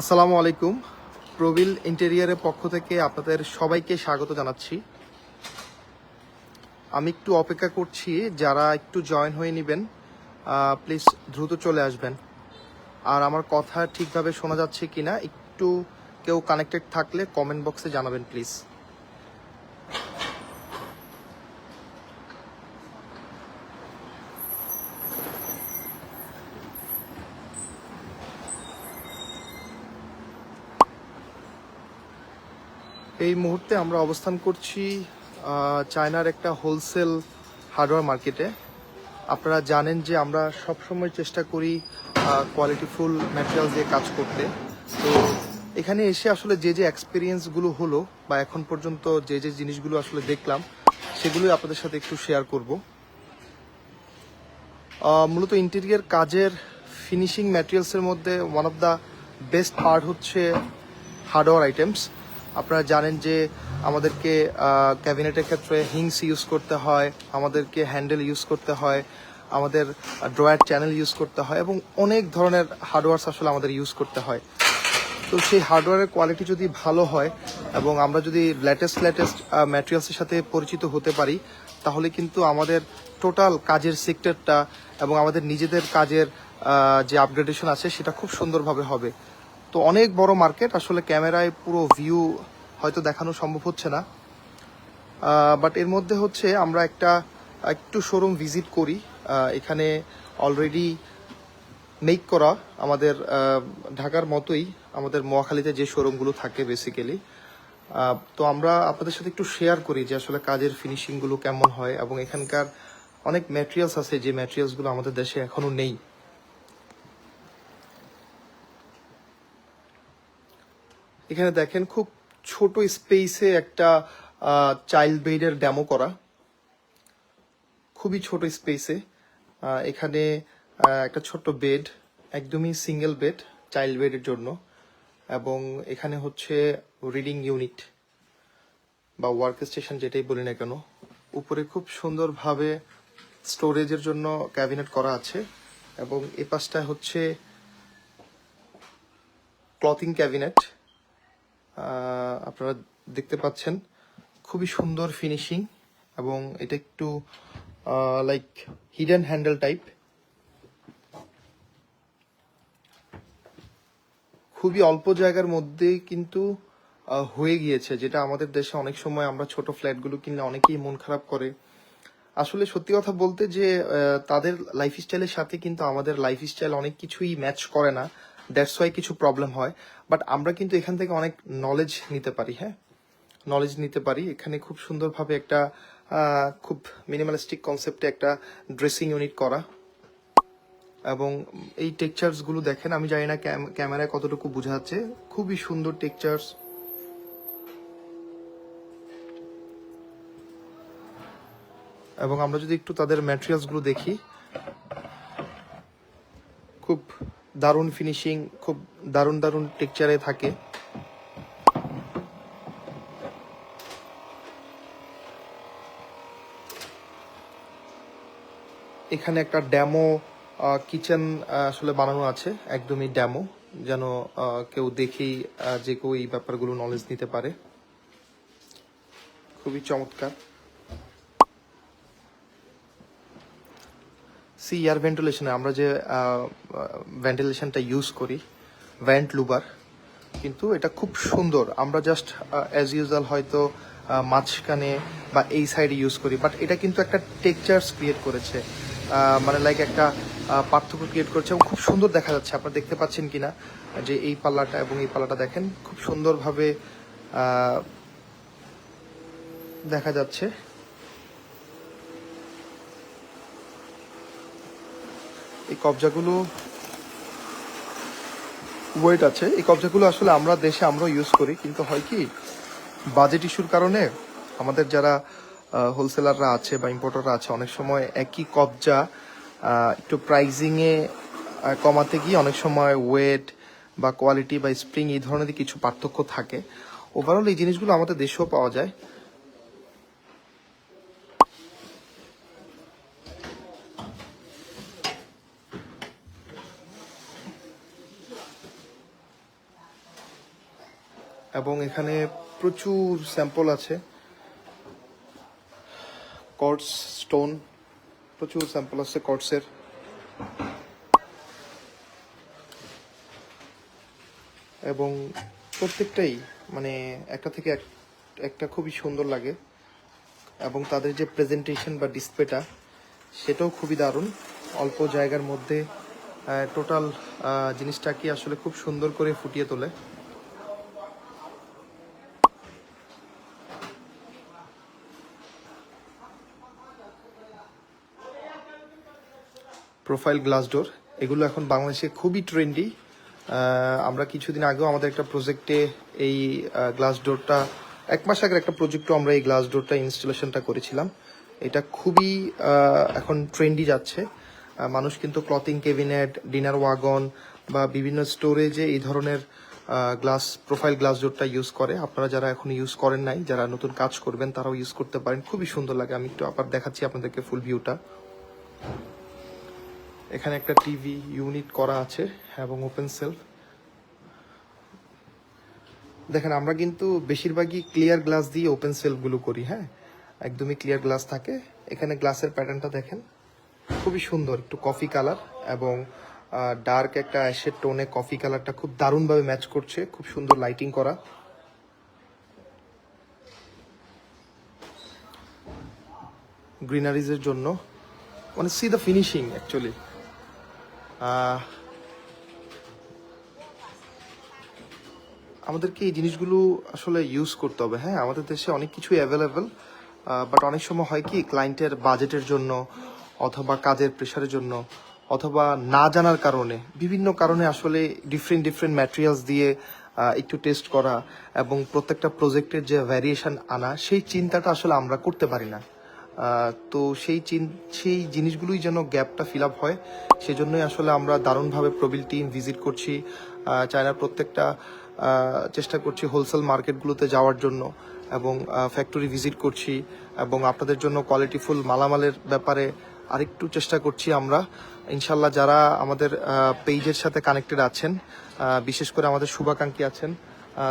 আসসালামু আলাইকুম। প্রবিল ইন্টেরিয়ারের পক্ষ থেকে আপনাদের সবাইকে স্বাগত জানাচ্ছি। আমি একটু অপেক্ষা করছি, যারা একটু জয়েন হয়ে নেবেন প্লিজ দ্রুত চলে আসবেন। আর আমার কথা ঠিকভাবে শোনা যাচ্ছে কিনা, একটু কেউ কানেক্টেড থাকলে কমেন্ট বক্সে জানাবেন প্লিজ এই মুহূর্তে আমরা অবস্থান করছি চায়নার একটা হোলসেল হার্ডওয়্যার মার্কেটে। আপনারা জানেন যে আমরা সবসময় চেষ্টা করি কোয়ালিটিফুল ম্যাটেরিয়াল দিয়ে কাজ করতে। তো এখানে এসে আসলে যে যে এক্সপিরিয়েন্সগুলো হলো, বা এখন পর্যন্ত যে যে জিনিসগুলো আসলে দেখলাম, সেগুলোই আপনাদের সাথে একটু শেয়ার করব। মূলত ইন্টেরিয়ার কাজের ফিনিশিং ম্যাটেরিয়ালসের মধ্যে one of the best part হচ্ছে হার্ডওয়্যার আইটেমস আপনারা জানেন যে আমাদেরকে ক্যাবিনেটের ক্ষেত্রে হিংস ইউজ করতে হয়, আমাদেরকে হ্যান্ডেল ইউজ করতে হয়, আমাদের ড্রয়ার চ্যানেল ইউজ করতে হয় এবং অনেক ধরনের হার্ডওয়্যার্স আসলে আমাদের ইউজ করতে হয়। তো সেই হার্ডওয়্যারের কোয়ালিটি যদি ভালো হয় এবং আমরা যদি লেটেস্ট লেটেস্ট ম্যাটেরিয়ালসের সাথে পরিচিত হতে পারি, তাহলে কিন্তু আমাদের টোটাল কাজের সেক্টরটা এবং আমাদের নিজেদের কাজের যে আপগ্রেডেশন আছে সেটা খুব সুন্দরভাবে হবে। তো অনেক বড় মার্কেট, আসলে ক্যামেরায় পুরো ভিউ হয়তো দেখানো সম্ভব হচ্ছে না। বাট এর মধ্যে হচ্ছে আমরা একটা, একটু শোরুম ভিজিট করি। এখানে অলরেডি মেক করা আমাদের ঢাকার মতোই আমাদের মহাখালীতে যে শোরুমগুলো থাকে বেসিক্যালি তো আমরা আপনাদের সাথে একটু শেয়ার করি যে আসলে কাজের ফিনিশিংগুলো কেমন হয় এবং এখানকার অনেক ম্যাটেরিয়ালস আছে যে ম্যাটেরিয়ালসগুলো আমাদের দেশে এখনও নেই। এখানে দেখেন খুব ছোট স্পেসে একটা চাইল্ড বেডের ডেমো করা। খুবই ছোট স্পেসে এখানে একটা ছোট্ট বেড একদমই সিঙ্গেল বেড চাইল্ড বেডের জন্য। এবং এখানে হচ্ছে রিডিং ইউনিট বা ওয়ার্ক স্টেশন যেটাই বলি না কেন। উপরে খুব সুন্দরভাবে স্টোরেজের জন্য ক্যাবিনেট করা আছে। এবং এ পাশটা হচ্ছে ক্লথিং ক্যাবিনেট আপনারা দেখতে পাচ্ছেন, খুবই সুন্দর ফিনিশিং এবং এটা একটু লাইক হিডেন হ্যান্ডেল টাইপ খুবই অল্প জায়গার মধ্যে কিন্তু হয়ে গিয়েছে, যেটা আমাদের দেশে অনেক সময় আমরা ছোট ফ্ল্যাটগুলো কিনলে অনেকেই মন খারাপ করে। আসলে সত্যি কথা বলতে যে তাদের লাইফ স্টাইলের সাথে কিন্তু আমাদের লাইফ স্টাইল অনেক কিছুই ম্যাচ করে না। দ্যাটস ওয়াই কিছু প্রবলেম হয়। বাট আমরা কিন্তু এখান থেকে অনেক নলেজ নিতে পারি হ্যাঁ? নলেজ নিতে পারি। এখানে খুব সুন্দরভাবে একটা খুব মিনিমালিস্টিক কনসেপ্টে একটা ড্রেসিং ইউনিট করা। এবং এই টেক্সচার্সগুলো দেখেন, আমি জানি না ক্যাম- ক্যামেরায় কতটুকু বোঝা যাচ্ছে। খুবই সুন্দর টেক্সচার্স এবং আমরা যদি একটু তাদের ম্যাটেরিয়ালসগুলো দেখি, খুব দারুণ ফিনিশিং খুব দারুণ দারুণ টেক্সচারে থাকে। এখানে একটা ড্যামো কিচেন আসলে বানানো আছে, একদমই ড্যামো যেন কেউ দেখেই যে কেউ এই ব্যাপারগুলো নলেজ নিতে পারে। খুবই চমৎকার। সি এয়ার ভেন্টিলেশনে আমরা যে ভেন্টিলেশনটা ইউজ করি ভ্যান্ট লুবার কিন্তু এটা খুব সুন্দর। আমরা জাস্ট অ্যাজ ইউজুয়াল হয়তো মাঝখানে বা এই সাইডে ইউজ করি বাট এটা কিন্তু একটা টেকচার্স ক্রিয়েট করেছে। মানে লাইক একটা পার্থক্য ক্রিয়েট করেছে এবং খুব সুন্দর দেখা যাচ্ছে। আপনারা দেখতে পাচ্ছেন কিনা? যে এই পাল্লাটা এবং এই পাল্লাটা দেখেন, খুব সুন্দরভাবে দেখা যাচ্ছে। এই কবজাগুলো ওয়েট আছে। এই কবজাগুলো আসলে আমরা দেশে আমরাও ইউজ করি, কিন্তু হয় কি বাজেট ইস্যুর কারণে আমাদের যারা হোলসেলাররা আছে বা ইম্পোর্টাররা আছে, অনেক সময় একই কবজা একটু প্রাইজিংয়ে কমাতে গিয়ে অনেক সময় ওয়েট বা কোয়ালিটি বা স্প্রিং এই ধরনের কিছু পার্থক্য থাকে। ওভারঅল এই জিনিসগুলো আমাদের দেশেও পাওয়া যায়। এবং এখানে প্রচুর স্যাম্পল আছে। কর্টস স্টোন প্রচুর স্যাম্পল আছে কর্টসের এবং প্রত্যেকটাই মানে একটা থেকে এক- একটা খুবই সুন্দর লাগে। এবং তাদের যে প্রেজেন্টেশন বা ডিসপ্লেটা সেটাও খুবই দারুণ। অল্প জায়গার মধ্যে টোটাল জিনিসটাকে আসলে খুব সুন্দর করে ফুটিয়ে তোলে। প্রোফাইল গ্লাস ডোর এগুলো এখন বাংলাদেশে খুবই ট্রেন্ডি আমরা কিছুদিন আগেও আমাদের একটা প্রজেক্টে এই গ্লাস ডোরটা এক মাস আগের একটা প্রজেক্টও আমরা এই গ্লাস ডোরটা ইনস্টলেশনটা করেছিলাম। এটা খুবই এখন ট্রেন্ডি যাচ্ছে। মানুষ কিন্তু ক্লথিং কেবিনেট ডিনার ওয়াগন বা বিভিন্ন স্টোরেজে এই ধরনের গ্লাস প্রোফাইল গ্লাস ডোরটা ইউজ করে। আপনারা যারা এখন ইউজ করেন নাই, যারা নতুন কাজ করবেন, তারাও ইউজ করতে পারেন। খুবই সুন্দর লাগে। আমি একটু আবার দেখাচ্ছি আপনাদেরকে ফুল ভিউটা এখানে একটা টিভি ইউনিট করা আছে এবং ওপেন সেলফ দেখেন, আমরা কিন্তু বেশিরভাগই ক্লিয়ার গ্লাস দিয়ে ওপেন সেলফগুলো করি হ্যাঁ? একদমই ক্লিয়ার গ্লাস থাকে। এখানে গ্লাসের প্যাটার্নটা দেখেন, খুবই সুন্দর, একটু কফি কালার এবং ডার্ক একটা অ্যাশের টোনে কফি কালারটা খুব দারুণভাবে ম্যাচ করছে, খুব সুন্দর লাইটিং করা। গ্রিনারিজের জন্য মানে সি দ্য ফিনিশিং অ্যাকচুয়ালি আমাদেরকে এই জিনিসগুলো আসলে ইউজ করতে হবে হ্যাঁ? আমাদের দেশে অনেক কিছুই অ্যাভেলেবেল বাট অনেক সময় হয় কি ক্লায়েন্টের বাজেটের জন্য, অথবা কাজের প্রেশারের জন্য, অথবা না জানার কারণে, বিভিন্ন কারণে আসলে ডিফারেন্ট ডিফারেন্ট ম্যাটেরিয়ালস দিয়ে একটু টেস্ট করা এবং প্রত্যেকটা প্রজেক্টের যে ভ্যারিয়েশন আনা, সেই চিন্তাটা আসলে আমরা করতে পারি না। তো সেই সেই জিনিসগুলোই যেন গ্যাপটা ফিল আপ হয়। সেজন্যই আসলে আমরা দারুণভাবে প্রবিল টিম ভিজিট করছি চায়নার প্রত্যেকটা চেষ্টা করছি হোলসেল মার্কেটগুলোতে যাওয়ার জন্য এবং ফ্যাক্টরি ভিজিট করছি এবং আপনাদের জন্য কোয়ালিটিফুল মালামালের ব্যাপারে আরেকটু চেষ্টা করছি আমরা। ইনশাল্লাহ যারা আমাদের পেজের সাথে কানেক্টেড আছেন বিশেষ করে আমাদের শুভাকাঙ্ক্ষী আছেন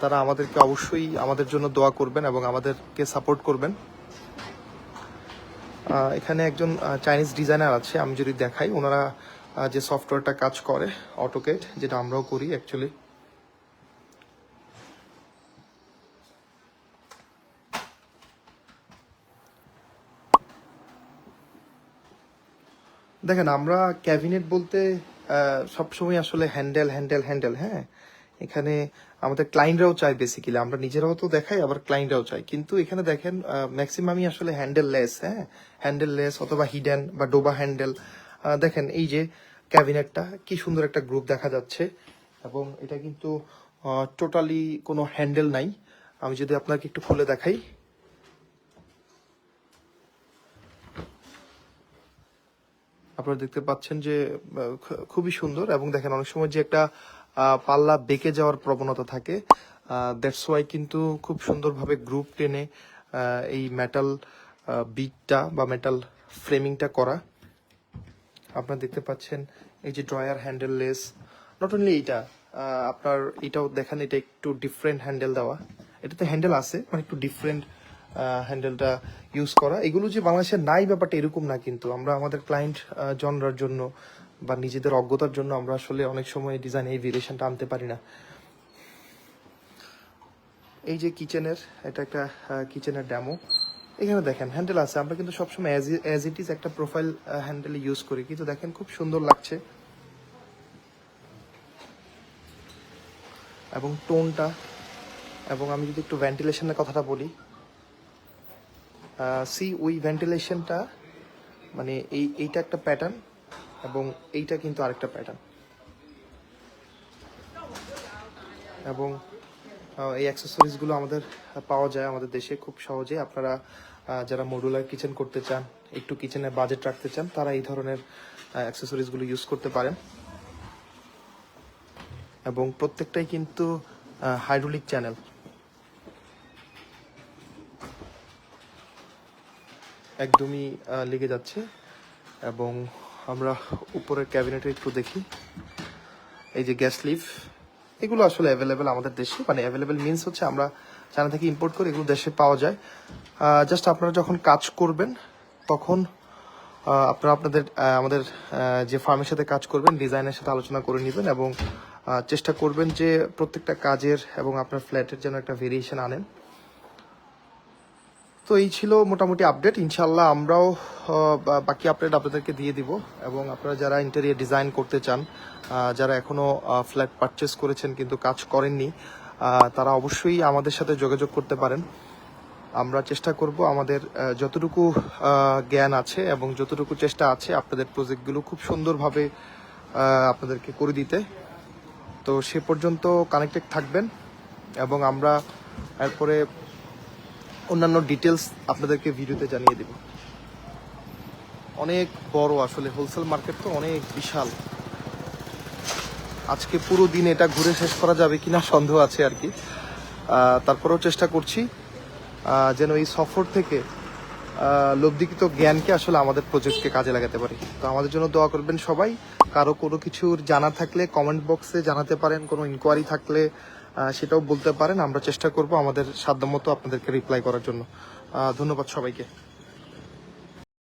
তারা আমাদেরকে অবশ্যই আমাদের জন্য দোয়া করবেন এবং আমাদেরকে সাপোর্ট করবেন। এখানে একজন চাইনিজ ডিজাইনার আছে, আমি যদি দেখাই, ওনারা যে সফটওয়্যারটা কাজ করে অটোকেট যেটা আমরাও করি অ্যাকচুয়ালি দেখেন, আমরা ক্যাবিনেট বলতে সবসময় আসলে হ্যান্ডেল হ্যান্ডেল হ্যান্ডেল হ্যাঁ? এখানে আমাদের ক্লায়েন্টরাও চাই বেসিক্যালি আমরা নিজেরাও তো দেখাই, আবার ক্লায়েন্টরাও চাই কিন্তু এখানে দেখেন ম্যাক্সিমামই আসলে হ্যান্ডেল লেস হ্যাঁ? হ্যান্ডেল লেস অথবা হিডেন বা ডোবা হ্যান্ডেল দেখেন, এই যে ক্যাবিনেটটা কি সুন্দর একটা গ্রুপ দেখা যাচ্ছে। এবং এটা কিন্তু টোটালি কোনো হ্যান্ডেল নাই। আমি যদি আপনাকে একটু খুলে দেখাই। আপনারা দেখতে পাচ্ছেন যে খুবই সুন্দর। এবং দেখেন, অনেক সময় যে একটা পাল্লা বেঁকে যাওয়ার প্রবণতা থাকে। দ্যাটস ওয়াই কিন্তু খুব সুন্দরভাবে গ্রুপ টেনে এই মেটাল বিটটা বা মেটাল ফ্রেমিংটা করা। আপনারা দেখতে পাচ্ছেন এই যে drawer handle less not only এইটা আপনার এটাও দেখেন, এটা একটু ডিফারেন্ট হ্যান্ডেল দেওয়া। এটাতে হ্যান্ডেল আছে মানে একটু ডিফারেন্ট হ্যান্ডেলটা ইউজ করা। এগুলো যে বাংলাদেশে নাই ব্যাপারটা এরকম না কিন্তু। আমরা আমাদের ক্লায়েন্ট জনরার জন্য বা নিজেদের অজ্ঞতার জন্য আমরা আসলে অনেক সময় ডিজাইন এই ভেরিয়েশনটা আনতে পারি না। এই যে কিচেনের এটা একটা কিচেনের ড্যামো এখানে দেখেন হ্যান্ডেল আছে। আমরা কিন্তু সবসময় অ্যাজ ইট ইজ একটা প্রোফাইল হ্যান্ডেল ইউজ করি। কিন্তু দেখেন, খুব সুন্দর লাগছে। এবং টোনটা এবং আমি যদি একটু ভেন্টিলেশনের কথাটা বলি সি ওই ভেন্টিলেশনটা মানে এই, এইটা একটা প্যাটার্ন এবং এইটা কিন্তু আরেকটা প্যাটার্ন এবং এই অ্যাক্সেসরিজগুলো আমাদের পাওয়া যায় আমাদের দেশে খুব সহজে। আপনারা যারা মডুলার কিচেন করতে চান, একটু কিচেনে বাজেট রাখতে চান, তারা এই ধরনের অ্যাক্সেসরিজগুলো ইউজ করতে পারেন। এবং প্রত্যেকটাই কিন্তু হাইড্রোলিক চ্যানেল একদমই লেগে যাচ্ছে। এবং আমরা উপরের ক্যাবিনেটে একটু দেখি। এই যে গ্যাস লিভ এগুলো আসলে অ্যাভেলেবেল আমাদের দেশে। মানে অ্যাভেলেবেল মিনস হচ্ছে আমরা চায়না থেকে ইম্পোর্ট করি এগুলো দেশে পাওয়া যায়। জাস্ট আপনারা যখন কাজ করবেন, তখন আপনারা আপনাদের আমাদের যে ফার্মের সাথে কাজ করবেন ডিজাইনের সাথে আলোচনা করে নেবেন এবং চেষ্টা করবেন যে প্রত্যেকটা কাজের এবং আপনার ফ্ল্যাটের যেন একটা ভেরিয়েশন আনেন। তো এই ছিল মোটামুটি আপডেট ইনশাল্লাহ আমরাও বাকি আপডেট আপনাদেরকে দিয়ে দিব। এবং আপনারা যারা ইন্টেরিয়ার ডিজাইন করতে চান যারা এখনও ফ্ল্যাট পারচেস করেছেন কিন্তু কাজ করেননি তারা অবশ্যই আমাদের সাথে যোগাযোগ করতে পারেন। আমরা চেষ্টা করব আমাদের যতটুকু জ্ঞান আছে এবং যতটুকু চেষ্টা আছে আপনাদের প্রজেক্টগুলো খুব সুন্দরভাবে আপনাদেরকে করে দিতে। তো সে পর্যন্ত কানেক্টেড থাকবেন এবং আমরা এরপরে অন্যান্য ডিটেলস আপনাদেরকে ভিডিওতে জানিয়ে দেব। অনেক বড় আসলে হোলসেল মার্কেট তো অনেক বিশাল। আজকে পুরো দিন এটা ঘুরে শেষ করা যাবে কিনা সন্দেহ আছে আর কি। তারপরেও চেষ্টা করছি যেন এই সফর থেকে লব্ধিকৃত জ্ঞানকে আসলে আমাদের প্রজেক্টকে কাজে লাগাতে পারি। তো আমাদের জন্য দোয়া করবেন সবাই। কারও কোনো কিছুর জানা থাকলে কমেন্ট বক্সে জানাতে পারেন, কোনো ইনকোয়ারি থাকলে সেটাও বলতে পারেন। আমরা চেষ্টা করব আমাদের সাধ্যমতো আপনাদেরকে রিপ্লাই করার জন্য। ধন্যবাদ সবাইকে।